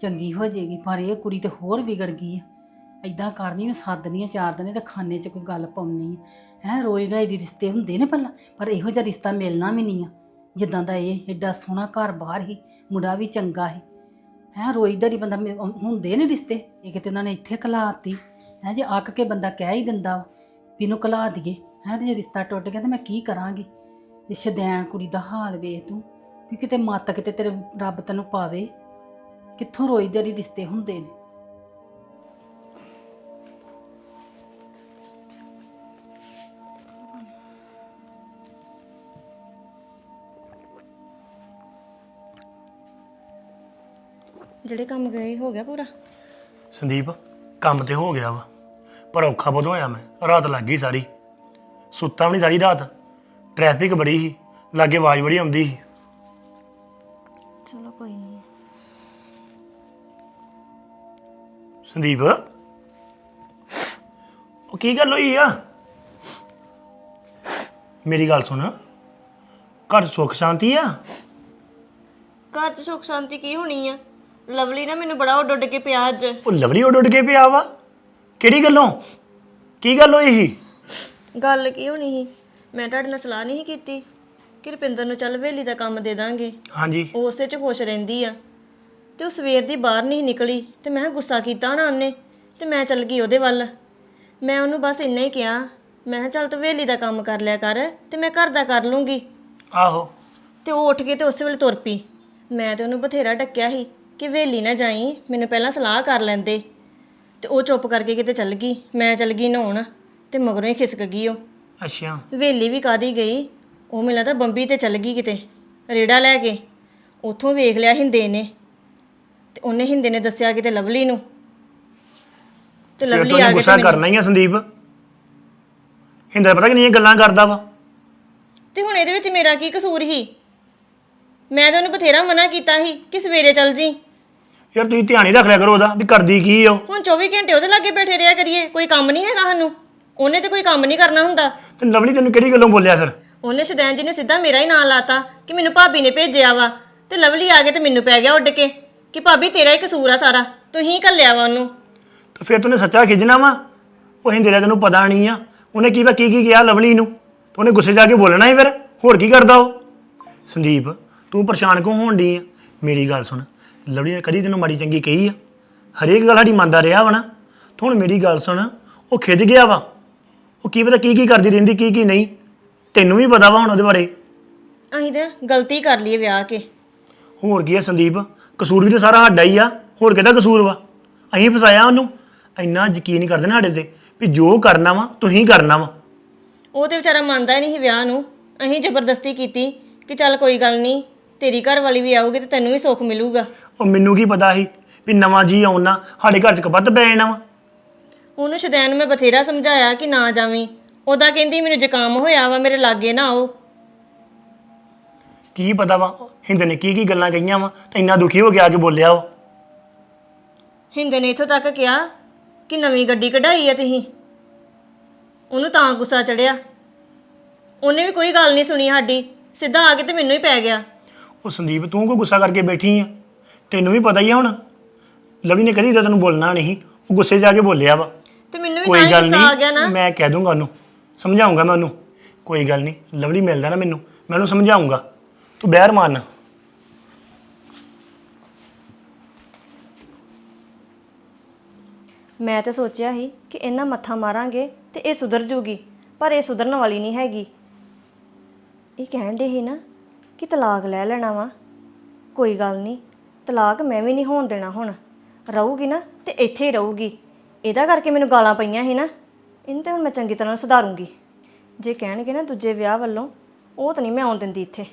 ਚੰਗੀ ਹੋ ਜਾਏਗੀ ਪਰ ਇਹ ਕੁੜੀ ਤੇ ਹੋਰ ਵਿਗੜ ਗਈ ਹੈ ਐਦਾਂ ਕਰਨੀ ਨੂੰ ਸੱਦਨੀ ਆ ਚਾਰ ਦਿਨ ਤੇ ਖਾਨੇ 'ਚ ਕੋਈ ਗੱਲ ਪਾਉਣੀ ਹੈ ਹੈਂ ਰੋਜ਼ ਦਾ ਇਹਦੇ ਰਿਸ਼ਤੇ ਹੁੰਦੇ ਨੇ ਪਹਿਲਾਂ ਪਰ ਇਹੋ ਜਿਹਾ ਰਿਸ਼ਤਾ ਮਿਲਣਾ ਵੀ ਨਹੀਂ ਆ। ਜਿੱਦਾਂ ਦਾ ਇਹ ਏਡਾ ਸੋਹਣਾ ਘਰ ਬਾਹਰ ਹੀ, ਮੁੰਡਾ ਵੀ ਚੰਗਾ ਹੈ। ਹੈਂ ਰੋਜ਼ ਹੀ ਬੰਦਾ ਮਿ- ਹੁੰਦੇ ਨੇ ਰਿਸ਼ਤੇ। ਇਹ ਕਿਤੇ ਉਹਨਾਂ ਨੇ ਇੱਥੇ ਕਲਾਤੀ ਹੈ, ਜੇ ਅੱਕ ਕੇ ਬੰਦਾ ਕਹਿ ਹੀ ਦਿੰਦਾ ਵਾ ਵੀ ਇਹਨੂੰ ਕਲਾ ਦਈਏ, ਹੈ ਜੇ ਰਿਸ਼ਤਾ ਟੁੱਟ ਗਿਆ ਤੇ ਮੈਂ ਕੀ ਕਰਾਂਗੀ? ਇਹ ਸ਼ਦੈਣ ਕੁੜੀ ਦਾ ਹਾਲ ਵੇਖ ਤੂੰ, ਵੀ ਕਿਤੇ ਮੱਤ ਕਿਤੇ ਤੇਰੇ ਰੱਬ ਤੈਨੂੰ ਪਾਵੇ। ਕਿੱਥੋਂ ਰੋਈ ਦੇ ਰਿਸ਼ਤੇ ਹੁੰਦੇ ਨੇ? ਜਿਹੜੇ ਕੰਮ ਗਏ ਹੋ ਗਿਆ ਪੂਰਾ? ਸੰਦੀਪ ਕੰਮ ਤੇ ਹੋ ਗਿਆ ਵਾ ਪਰ ਔਖਾ ਬਹੁਤ ਹੋਇਆ ਮੈਂ ਰਾਤ ਲੱਗ ਗਈ ਸਾਰੀ। ਸੁੱਤਾ ਵੀ ਨਹੀਂ ਸਾਰੀ ਰਾਤ ਟ੍ਰੈਫਿਕ ਬੜੀ ਸੀ ਲਾਗੇ ਆਵਾਜ਼ ਬੜੀ ਆਉਂਦੀ ਸੀ। ਚਲੋ ਕੋਈ ਨਹੀਂ ਸੰਦੀਪ ਉਹ ਕੀ ਗੱਲ ਹੋਈ ਆ? ਮੇਰੀ ਗੱਲ ਸੁਣ ਘਰ ਸੁੱਖ ਸ਼ਾਂਤੀ ਆ? ਘਰ 'ਚ ਸੁੱਖ ਸ਼ਾਂਤੀ ਕੀ ਹੋਣੀ ਆ? ਲਵਲੀ ਨਾ ਮੈਨੂੰ ਬੜਾ ਉੱਡ ਉੱਡ ਕੇ ਪਿਆ ਅੱਜ। ਉਹ ਲਵਲੀ ਉੱਡ ਉੱਡ ਕੇ ਪਿਆ ਵਾ? ਕਿਹੜੀ ਗੱਲੋਂ? ਕੀ ਗੱਲ ਹੋਈ ਸੀ? ਗੱਲ ਕੀ ਹੋਣੀ ਸੀ? ਮੈਂ ਤੁਹਾਡੇ ਨਾਲ ਸਲਾਹ ਨਹੀਂ ਸੀ ਕੀਤੀ ਕਿ ਰੁਪਿੰਦਰ ਨੂੰ ਚੱਲ ਵੇਲੀ ਦਾ ਕੰਮ ਦੇ ਦਾਂਗੇ। ਹਾਂਜੀ। ਉਹ ਉਸੇ 'ਚ ਖੁਸ਼ ਰਹਿੰਦੀ ਆ। ਤੇ ਉਹ ਸਵੇਰ ਦੀ ਬਾਹਰ ਨਹੀਂ ਨਿਕਲੀ। ਤੇ ਮੈਂ ਕਿਹਾ ਗੁੱਸਾ ਕੀਤਾ ਨਾ ਉਹਨੇ ਤੇ ਮੈਂ ਚੱਲ ਗਈ ਉਹਦੇ ਵੱਲ। ਮੈਂ ਉਹਨੂੰ ਬਸ ਇੰਨਾ ਹੀ ਕਿਹਾ ਮੈਂ ਕਿਹਾ ਚੱਲ ਤੂੰ ਵੇਲੀ ਦਾ ਕੰਮ ਕਰ ਲਿਆ ਕਰ ਤੇ ਮੈਂ ਘਰ ਦਾ ਕਰ ਲੂੰਗੀ। ਆਹੋ। ਤੇ ਉਹ ਉੱਠ ਕੇ ਤੇ ਉਸੇ ਵੇਲੇ ਤੁਰ ਪਈ। ਮੈਂ ਤੇ ਉਹਨੂੰ ਬਥੇਰਾ ਡੱਕਿਆ ਸੀ। ਕਿ ਵੇਲੀ ਨਾ ਜਾਈ ਮੈਨੂੰ ਪਹਿਲਾਂ ਸਲਾਹ ਕਰ ਲੈਂਦੇ। ਤੇ ਉਹ ਚੁੱਪ ਕਰਕੇ ਕਿਤੇ ਚੱਲ ਗਈ। ਮੈਂ ਚੱਲ ਗਈ ਨਹਾਉਣ ਤੇ ਮਗਰੋਂ ਹੀ ਖਿਸਕ ਗਈ ਉਹ। ਅੱਛਾ। ਵੇਲੀ ਵੀ ਕਾਦੀ ਗਈ? ਉਹ ਮੈਨੂੰ ਲੱਗਦਾ ਬੰਬੀ ਤੇ ਚੱਲ ਗਈ ਕਿਤੇ ਰੇੜਾ ਲੈ ਕੇ। ਉੱਥੋਂ ਵੇਖ ਲਿਆ ਹਿੰਦੇ ਨੇ। ਤੇ ਉਹਨੇ ਹਿੰਦੇ ਨੇ ਦੱਸਿਆ ਕਿਤੇ ਲਵਲੀ ਨੂੰ। ਤੇ ਫਿਰ ਲਵਲੀ ਆ ਕੇ ਗੁੱਸਾ ਤੇ ਕਰਨਾ ਹੀ ਆ ਸੰਦੀਪ। ਹਿੰਦਾ ਪਤਾ ਕਿੰਨੀਆਂ ਗੱਲਾਂ ਕਰਦਾ ਵਾ। ਤੇ ਹੁਣ ਇਹਦੇ ਵਿੱਚ ਮੇਰਾ ਕੀ ਕਸੂਰ ਸੀ? ਮੈਂ ਤਾਂ ਉਹਨੂੰ ਬਥੇਰਾ ਮਨਾ ਕੀਤਾ ਸੀ ਕਿ ਸਵੇਰੇ ਚੱਲ ਜੀ ਯਾਰ ਤੁਸੀਂ ਧਿਆਨ ਹੀ ਰੱਖ ਲਿਆ ਕਰੋ ਉਹਦਾ ਵੀ ਕਰਦੀ ਕੀ ਆ ਉਹ। ਹੁਣ 24 ਘੰਟੇ ਉਹਦੇ ਲਾਗੇ ਬੈਠੇ ਰਿਹਾ ਕਰੀਏ ਕੋਈ ਕੰਮ ਨਹੀਂ ਹੈਗਾ ਸਾਨੂੰ। ਉਹਨੇ ਤੇ ਕੋਈ ਕੰਮ ਨਹੀਂ ਕਰਨਾ ਹੁੰਦਾ। ਤੇ ਲਵਲੀ ਤੈਨੂੰ ਕਿਹੜੀ ਗੱਲੋਂ ਬੋਲਿਆ ਫਿਰ? ਉਹਨੇ ਸ਼ਦੈਨ ਜੀ ਨੇ ਸਿੱਧਾ ਮੇਰਾ ਹੀ ਨਾਂ ਲਾਤਾ ਕਿ ਮੈਨੂੰ ਭਾਬੀ ਨੇ ਭੇਜਿਆ ਵਾ। ਤੇ ਲਵਲੀ ਆ ਕੇ ਤੇ ਮੈਨੂੰ ਪੈ ਗਿਆ ਉੱਡ ਕੇ ਕਿ ਭਾਬੀ ਤੇਰਾ ਹੀ ਕਸੂਰ ਆ ਸਾਰਾ। ਤੂੰ ਹੀ ਘੱਲਿਆ ਵਾ ਉਹਨੂੰ। ਤੇ ਫਿਰ ਤੂੰ ਸੱਚਾ ਖਿੱਚਣਾ ਵਾ? ਉਹ ਹਿੰਦੇ ਦਾ ਤੈਨੂੰ ਪਤਾ ਨਹੀਂ ਆ। ਉਹਨੇ ਕੀ ਕੀ ਕੀ ਕਿਹਾ ਲਵਲੀ ਨੂੰ? ਤੇ ਉਹਨੇ ਗੁੱਸੇ ਜਾ ਕੇ ਬੋਲਣਾ ਹੀ ਫਿਰ? ਹੋਰ ਕੀ ਕਰਦਾ ਉਹ? ਸੰਦੀਪ ਤੂੰ ਪਰੇਸ਼ਾਨ ਕਿਉਂ ਹੋਣ ਡਈ ਆ? ਮੇਰੀ ਗੱਲ ਸੁਣ। ਲਵਲੀ ਨੇ ਕਦੀ ਤੈਨੂੰ ਮਾੜੀ ਚੰਗੀ ਕਹੀ ਆ? ਹਰੇਕ ਗੱਲ ਸਾਡੀ ਮੰਨਦਾ ਰਿਹਾ ਵਾ ਨਾ। ਤੇ ਹੁਣ ਮੇਰੀ ਗੱਲ ਸੁਣ ਉਹ ਖਿੱਚ ਗਿਆ ਵਾ। ਉਹ ਕੀ ਪਤਾ ਕੀ ਕੀ ਕਰਦੀ ਰਹਿੰਦੀ ਕੀ ਕੀ ਨਹੀਂ। ਤੈਨੂੰ ਵੀ ਪਤਾ ਵਾ ਹੁਣ ਉਹਦੇ ਬਾਰੇ। ਅਸੀਂ ਤਾਂ ਗਲਤੀ ਕਰ ਲਈ ਵਿਆਹ ਕੇ। ਹੋਰ ਕੀ ਹੈ ਸੰਦੀਪ? ਕਸੂਰ ਵੀ ਤਾਂ ਸਾਰਾ ਸਾਡਾ ਹੀ ਆ। ਹੋਰ ਕਿਹਦਾ ਕਸੂਰ ਵਾ? ਅਸੀਂ ਫਸਾਇਆ ਉਹਨੂੰ। ਇੰਨਾ ਯਕੀਨ ਕਰਦੇ ਨਾ ਸਾਡੇ ਤੇ ਵੀ ਜੋ ਕਰਨਾ ਵਾ ਤੁਸੀਂ ਕਰਨਾ ਵਾ। ਉਹ ਤੇ ਵਿਚਾਰਾ ਮੰਨਦਾ ਹੀ ਨਹੀਂ ਸੀ ਵਿਆਹ ਨੂੰ। ਅਸੀਂ ਜ਼ਬਰਦਸਤੀ ਕੀਤੀ ਕਿ ਚੱਲ ਕੋਈ ਗੱਲ ਨਹੀਂ ਤੇਰੀ ਘਰ ਵਾਲੀ ਵੀ ਆਊਗੀ ਤੇ ਤੈਨੂੰ ਵੀ ਸੁੱਖ ਮਿਲੂਗਾ। ਉਹ ਮੈਨੂੰ ਕੀ ਪਤਾ ਸੀ ਵੀ ਨਵਾਂ ਜੀ ਆਉਣਾ ਸਾਡੇ ਘਰ ਚ ਕਪੱਤ ਪੈ ਜਾਣਾ ਵਾ। ਉਹਨੂੰ ਸ਼ਦੈਨ ਮੈਂ ਬਥੇਰਾ ਸਮਝਾਇਆ ਕਿ ਨਾ ਜਾਵੀਂ। ਉਹਦਾ ਕਹਿੰਦੀ ਮੈਨੂੰ ਜ਼ੁਕਾਮ ਹੋਇਆ ਵਾ ਮੇਰੇ ਲਾਗੇ ਨਾ ਆਓ। ਕੀ ਪਤਾ ਵਾ ਹਿੰਦ ਨੇ ਕੀ ਕੀ ਗੱਲਾਂ ਕਹੀਆਂ ਵਾ ਤੇ ਇੰਨਾ ਦੁਖੀ ਹੋ ਕੇ ਆ ਕੇ ਬੋਲਿਆ ਉਹ। ਹਿੰਦੇ ਨੇ ਇੱਥੋਂ ਤੱਕ ਕਿਹਾ ਕਿ ਨਵੀਂ ਗੱਡੀ ਕਢਾਈ ਆ ਤੁਸੀਂ। ਉਹਨੂੰ ਤਾਂ ਗੁੱਸਾ ਚੜਿਆ। ਉਹਨੇ ਵੀ ਕੋਈ ਗੱਲ ਨਹੀਂ ਸੁਣੀ ਸਾਡੀ। ਸਿੱਧਾ ਆ ਕੇ ਤੇ ਮੈਨੂੰ ਹੀ ਪੈ ਗਿਆ। ਉਹ ਸੰਦੀਪ ਤੂੰ ਕੋ ਗੁੱਸਾ ਕਰਕੇ ਬੈਠੀ ਆ? ਤੈਨੂੰ ਵੀ ਪਤਾ ਹੀ ਆ ਹੁਣ। ਲਵੀ ਨੇ ਕਦੀ ਤਾਂ ਤੈਨੂੰ ਬੋਲਣਾ ਨਹੀਂ ਉਹ ਗੁੱਸੇ ਜਾ ਕੇ ਬੋਲਿਆ ਵਾ। ਤੇ ਮੈਨੂੰ ਵੀ ਤਾਂ ਕੋਈ ਹੀ ਗੱਲ ਗੁੱਸਾ ਆ ਗਿਆ ਨਾ। ਨਹੀਂ ਮੈਂ ਕਹਿ ਦੂੰਗਾ ਉਹਨੂੰ। ਸਮਝਾਉਂਗਾ ਮੈਂ ਉਹਨੂੰ। ਕੋਈ ਗੱਲ ਨਹੀਂ ਲਵਲੀ ਮਿਲਦਾ ਨਾ ਮੈਨੂੰ। ਮੈਂ ਉਹਨੂੰ ਸਮਝਾਉਂਗਾ। ਤੂੰ ਬਹਿਰ ਮੰਨ ਮੈਂ ਤਾਂ ਸੋਚਿਆ ਸੀ ਕਿ ਇਹਨਾਂ ਮੱਥਾ ਮਾਰਾਂਗੇ ਤੇ ਇਹ ਸੁਧਰ ਜੂਗੀ ਪਰ ਇਹ ਸੁਧਰਨ ਵਾਲੀ ਨਹੀਂ ਹੈਗੀ। ਇਹ ਕਹਿਣ ਦੇ ਸੀ ਨਾ ਕਿ ਤਲਾਕ ਲੈ ਲੈਣਾ ਵਾ? ਕੋਈ ਗੱਲ ਨਹੀਂ, ਤਲਾਕ ਮੈਂ ਵੀ ਨਹੀਂ ਹੋਣ ਦੇਣਾ ਹੁਣ। ਰਹੂਗੀ ਨਾ ਤੇ ਇੱਥੇ ਹੀ ਰਹੂਗੀ। ਇਹਦਾ ਕਰਕੇ ਮੈਨੂੰ ਗਾਲਾਂ ਪਈਆਂ ਸੀ ਨਾ। ਇਹਨੂੰ ਤੇ ਹੁਣ ਮੈਂ ਚੰਗੀ ਤਰ੍ਹਾਂ ਸੁਧਾਰੂੰਗੀ। ਜੇ ਕਹਿਣਗੇ ਨਾ ਦੂਜੇ ਵਿਆਹ ਵੱਲੋਂ, ਉਹ ਤਾਂ ਨਹੀਂ ਮੈਂ ਆਉਣ ਦਿੰਦੀ ਇੱਥੇ।